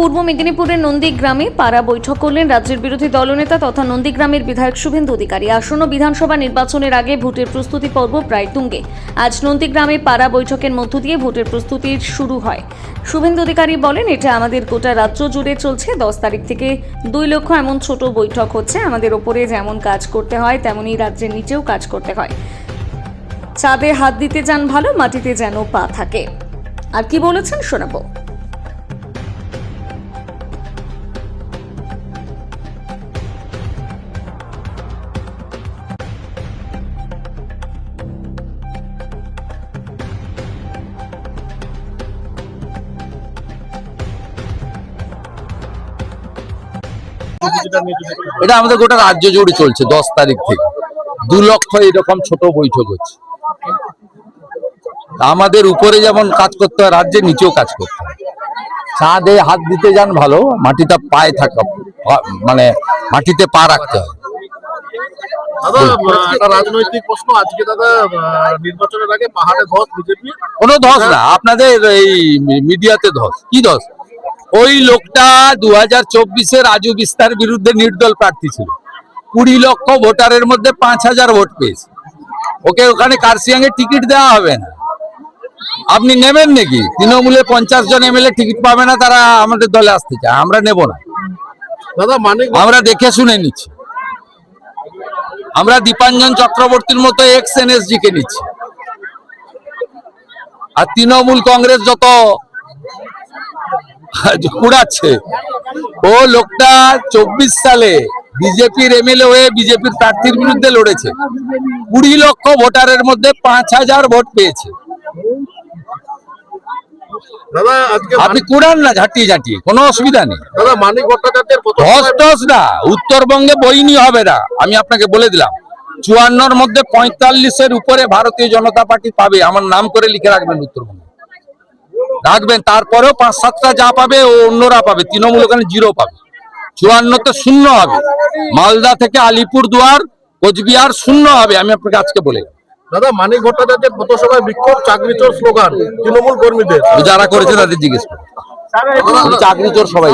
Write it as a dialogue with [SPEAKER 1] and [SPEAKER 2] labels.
[SPEAKER 1] পূর্ব মেদিনীপুরের নন্দীগ্রামে পাড়া বৈঠক করলেন রাজ্যের বিরোধী দলনেতা তথা নন্দীগ্রামের বিধায়ক শুভেন্দু অধিকারী। আসন্ন বিধানসভা নির্বাচনের আগে ভোটের প্রস্তুতি পর্ব প্রায় তুঙ্গে। আজ নন্দীগ্রামে পাড়া বৈঠকের মধ্য দিয়ে ভোটের প্রস্তুতির শুরু হয়। শুভেন্দু অধিকারী বলেন, এটা আমাদের গোটা রাজ্য জুড়ে চলছে। দশ তারিখ থেকে দুই লক্ষ এমন ছোট বৈঠক হচ্ছে। আমাদের ওপরে যেমন কাজ করতে হয়, তেমনই রাজ্যের নিচেও কাজ করতে হয়। চাঁদে হাত দিতে যান ভালো, মাটিতে যেন পা থাকে। আর কি বলেছেন শোনাবো।
[SPEAKER 2] এটা আমাদের গোটা রাজ্য জুড়ে চলছে দশ তারিখ থেকে। দু লক্ষ এরকম ছোট বৈঠক হচ্ছে। আমাদের উপরে যেমন কাজ করতে হয় রাজ্যে নিচেও কাজ করতে হয়। ছাদে হাত দিতে যান ভালো মাটিটা পায়ে থাকা মানে মাটিতে পা রাখতে হয়।
[SPEAKER 3] দাদা আহ, একটা রাজনৈতিক প্রশ্ন আজকে দাদা নির্বাচনের আগে পাহাড়ে ধস বিজেপি
[SPEAKER 2] কোনো ধস না আপনাদের এই মিডিয়াতে ধস। কি ধস? ওই লোকটা দু হাজার চব্বিশে রাজু বিস্তার বিরুদ্ধে নির্দল প্রার্থী ছিল। কুড়ি লক্ষ ভোটারের মধ্যে পাঁচ হাজার ভোট পেয়েছে। ওকে ওখানে কার্সিয়াং এর টিকিট দেওয়া হবে না। আপনি নেবেন নাকি? তৃণমূলে পঞ্চাশ জন এমএলএ টিকিট পাবে না তারা আমাদের দলে আসতে চায়। আমরা নেব না।
[SPEAKER 3] দাদা মানিক
[SPEAKER 2] আমরা দেখে শুনে নিচ্ছি। আমরা দীপাঞ্জন চক্রবর্তীর মতো এক্স এন এনএসজি কে নিচ্ছি। আর তৃণমূল কংগ্রেস যত কুড়াচ্ছে। ও লোকটা চব্বিশ সালে বিজেপির এমএলএ হয়ে বিজেপির প্রার্থীর বিরুদ্ধে লড়েছে। কুড়ি লক্ষ ভোটারের মধ্যে পাঁচ হাজার ভোট পেয়েছে।
[SPEAKER 3] দাদা
[SPEAKER 2] আপনি কুড়ান না ঝাঁটিয়ে ঝাঁটিয়ে কোনো অসুবিধা নেই। ধস টস না উত্তরবঙ্গে বইনি হবে না আমি আপনাকে বলে দিলাম। চুয়ান্নর মধ্যে পঁয়তাল্লিশের উপরে ভারতীয় জনতা পার্টি পাবে আমার নাম করে লিখে রাখবেন উত্তরবঙ্গে। রাখবেন তারপরেও পাঁচ সাতটা যা পাবে ও অন্যরা পাবে তৃণমূল ওখানে জিরো পাবে। চুয়ান্নতে শূন্য হবে। মালদা থেকে আলিপুর দুয়ার কোচবিহার শূন্য হবে আমি আপনাকে আজকে বলে
[SPEAKER 3] দাদা মানিক ভট্টাচার্যের পথসভায় বিক্ষোভ চাকরি চোর স্লোগান তৃণমূল কর্মীদের।
[SPEAKER 2] যারা করেছে তাদের জিজ্ঞেস করুন চাকরি চোর সবাই